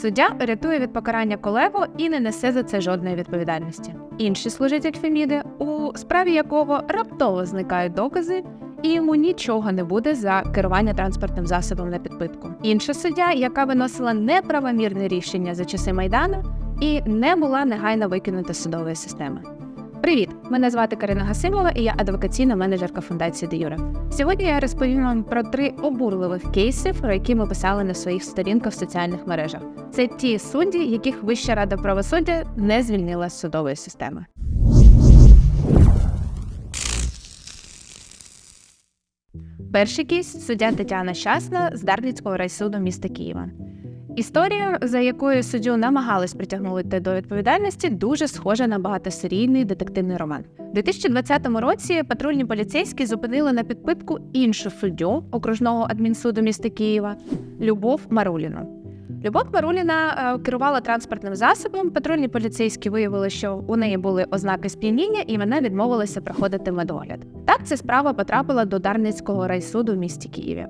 Суддя рятує від покарання колегу і не несе за це жодної відповідальності. Інший служитель Феміди, у справі якого раптово зникають докази, і йому нічого не буде за керування транспортним засобом на підпитку. Інша суддя, яка виносила неправомірне рішення за часи майдану і не була негайно викинута судової системи. Привіт! Мене звати Карина Гасимова, і я адвокаційна менеджерка фундації Де Юре. Сьогодні я розповім вам про три обурливих кейси, про які ми писали на своїх сторінках в соціальних мережах. Це ті судді, яких Вища рада правосуддя не звільнила з судової системи. Перший кейс суддя Тетяна Щасна з Дарницького райсуду міста Києва. Історія, за якою суддю намагались притягнути до відповідальності, дуже схожа на багатосерійний детективний роман. У 2020 році патрульні поліцейські зупинили на підпитку іншу суддю окружного адмінсуду міста Києва Любов Маруліну. Любов Маруліна е, керувала транспортним засобом. Патрульні поліцейські виявили, що у неї були ознаки сп'яніння, і вона відмовилася проходити медогляд. Так ця справа потрапила до Дарницького райсуду в місті Києві.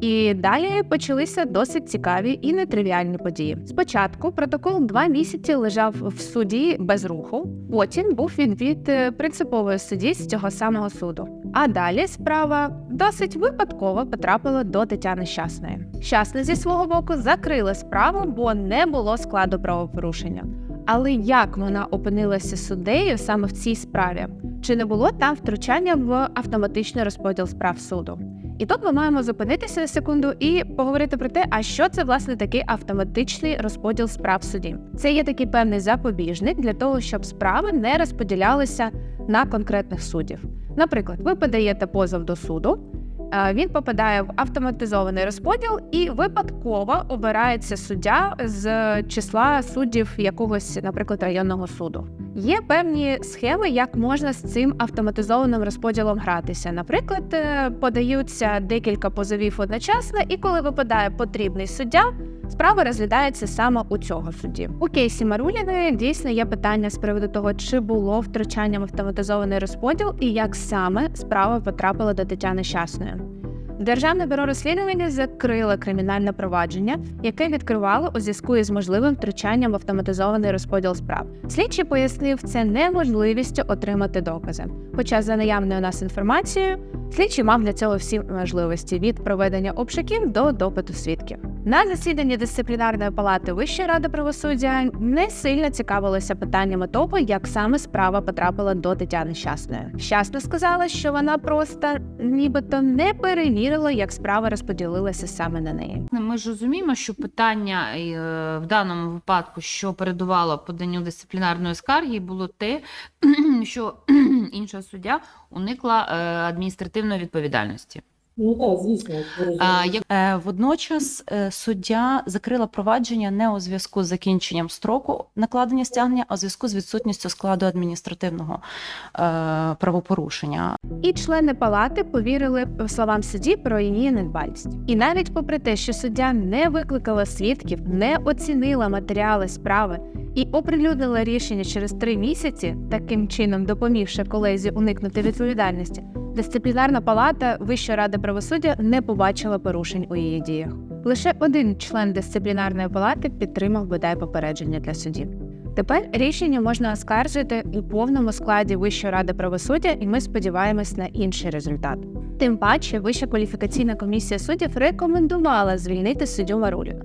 І далі почалися досить цікаві і нетривіальні події. Спочатку протокол два місяці лежав в суді без руху. Потім був він від е, принципової судді з цього самого суду. А далі справа досить випадково потрапила до Тетяни Щасної. Щасна зі свого боку закрила справу, бо не було складу правопорушення. Але як вона опинилася суддею саме в цій справі? Чи не було там втручання в автоматичний розподіл справ суду? І тут ми маємо зупинитися на секунду і поговорити про те, а що це власне такий автоматичний розподіл справ в суді. Це є такий певний запобіжник для того, щоб справи не розподілялися на конкретних суддів. Наприклад, ви подаєте позов до суду. е, Він попадає в автоматизований розподіл і випадково обирається суддя з числа суддів якогось, наприклад, районного суду. Є певні схеми, як можна з цим автоматизованим розподілом гратися. Наприклад, е, подаються декілька позовів одночасно, і коли випадає потрібний суддя, справа розглядається саме у цього судді. У кейсі Маруліної дійсно є питання з приводу того, чи було втручання в автоматизований розподіл і як саме справа потрапила до Тетяни Щасної. Державне бюро розслідування закрило кримінальне провадження, яке відкривало у зв'язку із можливим втручанням в автоматизований розподіл справ. Слідчий пояснив це неможливістю отримати докази. Хоча за наявною у нас інформацією, слідчий мав для цього всі можливості від проведення обшуків до допиту свідків. На засіданні дисциплінарної палати Вищої ради правосуддя не сильно цікавилися питаннями того, як саме справа потрапила до Тетяни Щасної. Щасна сказала, що вона просто нібито не перевірила, як справа розподілилася саме на неї. Ми ж розуміємо, що питання е, в даному випадку, що передувало поданню дисциплінарної скарги, було те, що інша суддя уникла е, адміністративної відповідальності. Ну так, звісно. А, як Е, Водночас е, суддя закрила провадження не у зв'язку з закінченням строку накладення стягнення, а у зв'язку з відсутністю складу адміністративного е, правопорушення. І члени палати повірили словам судді про її недбалість. І навіть попри те, що суддя не викликала свідків, не оцінила матеріали справи і оприлюднила рішення через три місяці, таким чином допомігши колезі уникнути відповідальності, дисциплінарна палата Вищої ради правосуддя не побачила порушень у її діях. Лише один член дисциплінарної палати підтримав бодай попередження для судді. Тепер рішення можна оскаржити у повному складі Вищої ради правосуддя, і ми сподіваємось на інший результат. Тим паче, Вища кваліфікаційна комісія суддів рекомендувала звільнити суддю Маруліну,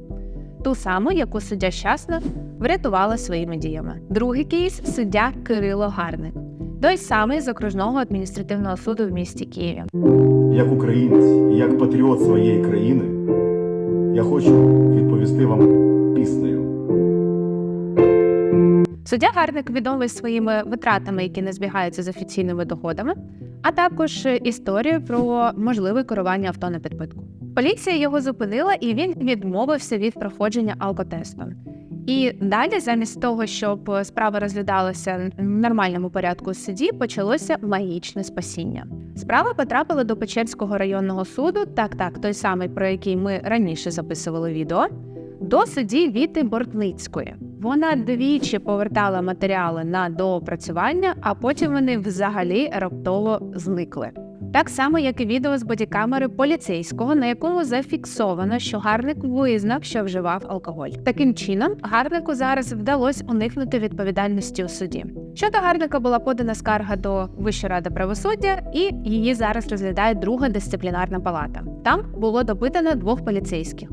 ту саму, яку суддя щасно врятувала своїми діями. Другий кейс суддя Кирило Гарник, той самий з окружного адміністративного суду в місті Києві. Як українець і як патріот своєї країни, я хочу відповісти вам піснею. Суддя Гарник відомий своїми витратами, які не збігаються з офіційними доходами, а також історію про можливе керування авто на підпитку. Поліція його зупинила, і він відмовився від проходження алкотесту. І далі, замість того, щоб справа розглядалася в нормальному порядку у суді, почалося магічне спасіння. Справа потрапила до Печерського районного суду, так так, той самий, про який ми раніше записували відео, до судді Віти Бортницької. Вона двічі повертала матеріали на доопрацювання, а потім вони взагалі раптово зникли. Так само, як і відео з бодікамери поліцейського, на якому зафіксовано, що Гарник визнав, що вживав алкоголь. Таким чином, Гарнику зараз вдалося уникнути відповідальності у суді. Щодо Гарника була подана скарга до Вищої ради правосуддя, і її зараз розглядає друга дисциплінарна палата. Там було допитано двох поліцейських.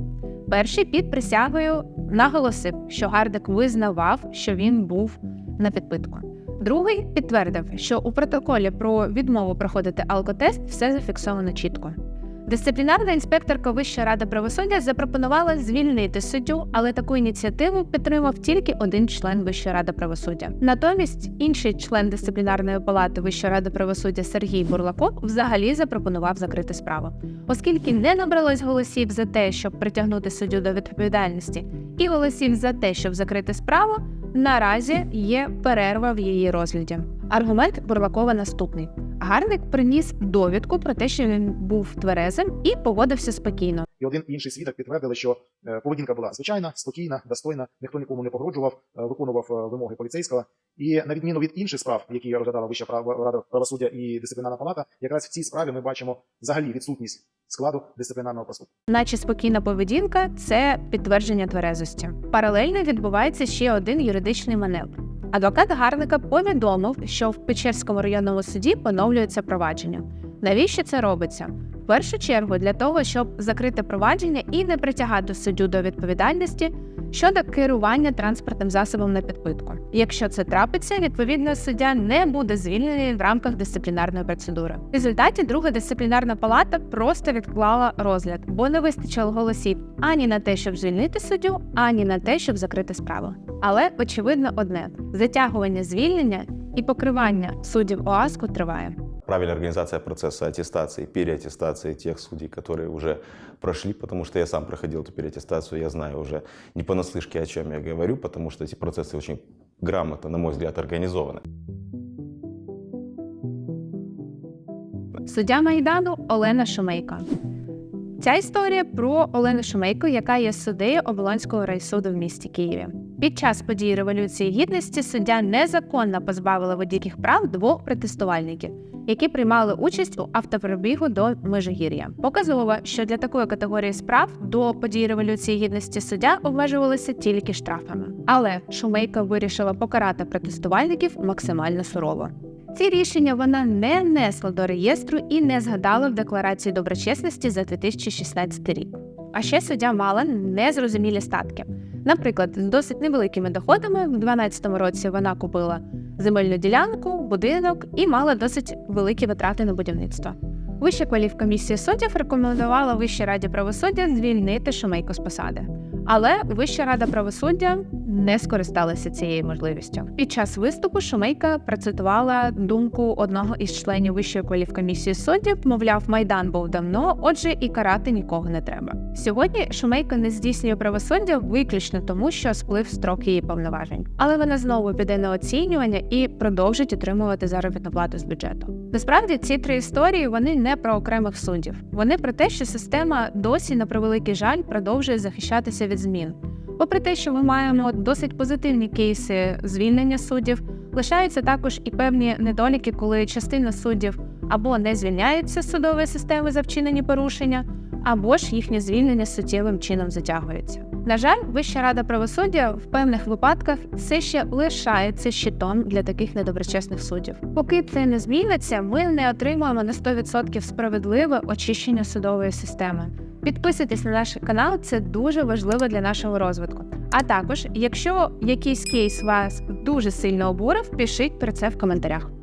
Перший під присягою наголосив, що Гардик визнавав, що він був на підпитку. Другий підтвердив, що у протоколі про відмову проходити алкотест все зафіксовано чітко. Дисциплінарна інспекторка Вищої ради правосуддя запропонувала звільнити суддю, але таку ініціативу підтримав тільки один член Вищої ради правосуддя. Натомість інший член дисциплінарної палати Вищої ради правосуддя Сергій Бурлаков взагалі запропонував закрити справу, оскільки не набралось голосів за те, щоб притягнути суддю до відповідальності, і голосів за те, щоб закрити справу. Наразі є перерва в її розгляді. Аргумент Бурлакова наступний: Гарник приніс довідку про те, що він був тверезим і поводився спокійно. і один і інший свідок підтвердили, що е, поведінка була звичайна, спокійна, достойна, ніхто нікому не погрожував, е, виконував е, вимоги поліцейського. І на відміну від інших справ, які розглядала Вища рада правосуддя і дисциплінарна палата, якраз в цій справі ми бачимо взагалі відсутність складу дисциплінарного проступку. Наче спокійна поведінка це підтвердження тверезості. Паралельно відбувається ще один юридичний маневр. Адвокат Гарника повідомив, що в Печерському районному суді поновлюється провадження. Навіщо це робиться? В першу чергу для того, щоб закрити провадження і не притягати суддю до відповідальності щодо керування транспортним засобом на підпитку. Якщо це трапиться, відповідно суддя не буде звільнений в рамках дисциплінарної процедури. В результаті друга дисциплінарна палата просто відклала розгляд, бо не вистачило голосів ані на те, щоб звільнити суддю, ані на те, щоб закрити справу. Але очевидно одне: затягування звільнення і покривання суддів ОАСКу триває правильная организация процесса аттестации, переаттестации тех судей, которые уже прошли, потому что я сам проходил эту переаттестацию, я знаю уже не понаслышке, о чем я говорю, потому что эти процессы очень грамотно, на мой взгляд, организованы. Суддя Майдану Олена Шумейко. Ця історія про Олену Шумейко, яка є суддею Оболонського райсуду в місті Києві. Під час події Революції Гідності суддя незаконно позбавила водійських прав двох протестувальників, які приймали участь у автопробігу до Межигір'я. Показово, що для такої категорії справ до події Революції Гідності суддя обмежувалися тільки штрафами. Але Шумейко вирішила покарати протестувальників максимально сурово. Ці рішення вона не внесла до реєстру і не згадала в декларації доброчесності за 2016 рік. А ще суддя мала незрозумілі статки. Наприклад, з досить невеликими доходами в 2012 році вона купила земельну ділянку, будинок і мала досить великі витрати на будівництво. Вища кваліфкомісія суддів рекомендувала Вищій раді правосуддя звільнити Шумейко з посади. Але Вища рада правосуддя не скористалася цією можливістю. Під час виступу Шумейка процитувала думку одного із членів Вищої кваліфкомісії суддів, мовляв, майдан був давно, отже, і карати нікого не треба. Сьогодні Шумейка не здійснює правосуддя виключно тому, що сплив строк її повноважень, але вона знову піде на оцінювання і продовжить отримувати заробітну плату з бюджету. Насправді ці три історії вони не про окремих суддів. Вони про те, що система досі на превеликий жаль продовжує захищатися від змін. Попри те, що ми маємо досить позитивні кейси звільнення суддів, лишаються також і певні недоліки, коли частина суддів або не звільняються з судової системи за вчинені порушення, або ж їхнє звільнення суттєвим чином затягується. На жаль, Вища рада правосуддя в певних випадках все ще лишається щитом для таких недоброчесних суддів. Поки це не зміниться, ми не отримуємо на 100% справедливе очищення судової системи. Підписуйтесь на наш канал, це дуже важливо для нашого розвитку. А також, якщо якийсь кейс вас дуже сильно обурив, пишіть про це в коментарях.